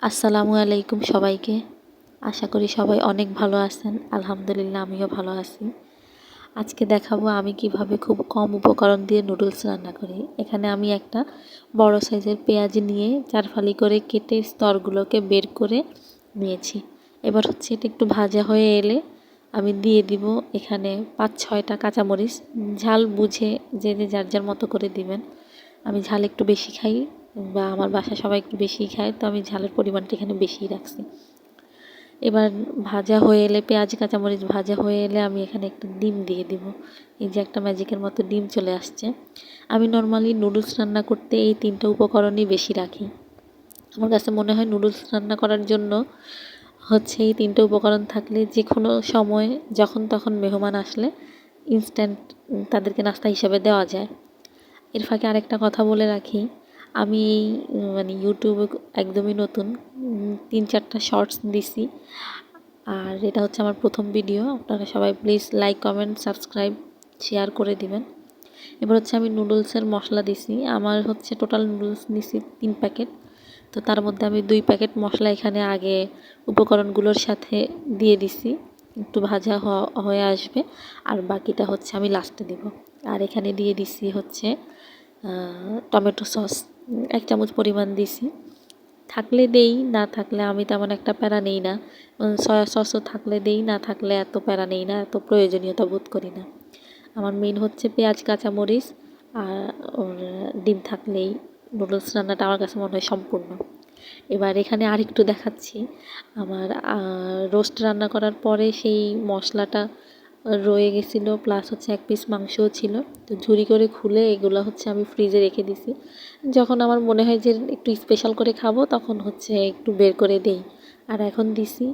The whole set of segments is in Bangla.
আসসালামু আলাইকুম সবাইকে। আশা করি সবাই অনেক ভালো আছেন। আলহামদুলিল্লাহ, আমিও ভালো আছি। আজকে দেখাবো আমি কীভাবে খুব কম উপকরণ দিয়ে নুডলস রান্না করি। এখানে আমি একটা বড় সাইজের পেঁয়াজ নিয়ে চারফালি করে কেটে স্তরগুলোকে বের করে নিয়েছি। এবার হচ্ছে এটা একটু ভাজা হয়ে এলে আমি দিয়ে দিব এখানে পাঁচ ছয়টা কাঁচামরিচ। ঝাল বুঝে যে যে যার যার মতো করে দিবেন। আমি ঝাল একটু বেশি খাই। বা আমার বাসায় সবাই একটু বেশিই খায়, তো আমি ঝালের পরিমাণটা এখানে বেশিই রাখছি। এবার ভাজা হয়ে এলে, পেঁয়াজ, কাঁচামরিচ ভাজা হয়ে এলে আমি এখানে একটা ডিম দিয়ে দিব। এই যে একটা ম্যাজিকের মতো ডিম চলে আসছে। আমি নর্মালি নুডলস রান্না করতে এই তিনটা উপকরণই বেশি রাখি। আমার কাছে মনে হয় নুডলস রান্না করার জন্য হচ্ছে এই তিনটে উপকরণ থাকলে যে কোনো সময়, যখন তখন মেহমান আসলে ইনস্ট্যান্ট তাদেরকে নাস্তা হিসাবে দেওয়া যায়। এর ফাঁকে আরেকটা কথা বলে রাখি আমি মানে ইউটিউবে একদমই নতুন তিন চারটা শর্টস দিছি। আর এটা হচ্ছে আমার প্রথম ভিডিও আপনারা সবাই please like comment subscribe share করে দিবেন। এবার হচ্ছে আমি নুডলসের মশলা দিছি। আমার হচ্ছে টোটাল নুডলস নিছি তিন প্যাকেট তো তার মধ্যে আমি দুই প্যাকেট মশলা এখানে আগে উপকরণগুলোর সাথে দিয়ে দিছি। একটু ভাজা হয়ে আসবে। আর বাকিটা হচ্ছে আমি লাস্টে দেব। আর এখানে দিয়ে দিছি হচ্ছে টমেটো সস। এক চামচ পরিমাণ দিছি। থাকলে দেই, না থাকলে আমি তেমন একটা প্যারা নেই না। সয়া সসও থাকলে দেই, না থাকলে এত প্যারা নেই না, এত প্রয়োজনীয়তা বোধ করি না। আমার মেন হচ্ছে পেঁয়াজ, কাঁচামরিচ আর ডিম থাকলেই নুডলস রান্নাটা আমার কাছে মনে হয় সম্পূর্ণ। এবার এখানে আরেকটু দেখাচ্ছি। আমার রোস্ট রান্না করার পরে সেই মশলাটা রয়ে গেছিল প্লাস হচ্ছে এক পিস মাংসও ছিল। তো ঝুরি করে খুলে এগুলো হচ্ছে আমি ফ্রিজে রেখে দিছি। যখন আমার মনে হয় যে একটু স্পেশাল করে খাব, তখন হচ্ছে একটু বের করে দেই। আর এখন দিছি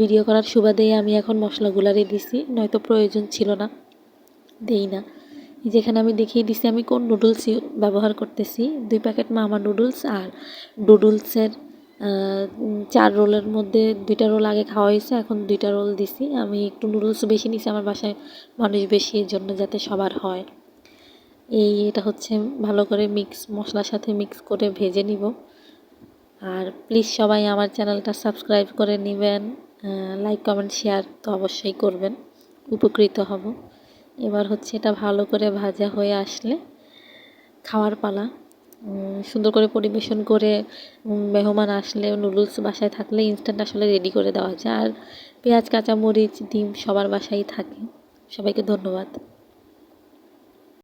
ভিডিও করার সুবাদেই আমি এখন মশলাগুলারে দিছি, নয়তো প্রয়োজন ছিল না, দেই না। যেখানে আমি দেখিয়ে দিছি আমি কোন নুডলস ব্যবহার করতেছি, দুই প্যাকেট মামা নুডলস আর নুডলসের চার রোলের মধ্যে দুইটা রোল আগে খাওয়া হয়েছে, এখন দুইটা রোল দিছি। আমি একটু নুডলস বেশি নিছি, আমার বাসায় মানুষ বেশি এর জন্য যাতে সবার হয়। এই এটা হচ্ছে ভালো করে মিক্স মশলার সাথে মিক্স করে ভেজে নিব। আর প্লিজ সবাই আমার চ্যানেলটা সাবস্ক্রাইব করে নেবেন লাইক কমেন্ট শেয়ার তো অবশ্যই করবেন। উপকৃত হব। এবার হচ্ছে এটা ভালো করে ভাজা হয়ে আসলে খাওয়ার পালা। সুন্দর করে পরিবেশন করে মেহমান আসলে নুডলস বাসায় থাকলে ইনস্ট্যান্ট আসলে রেডি করে দেওয়া যায়। আর পেঁয়াজ, কাঁচামরিচ, ডিম সবার বাসায় থাকে। সবাইকে ধন্যবাদ।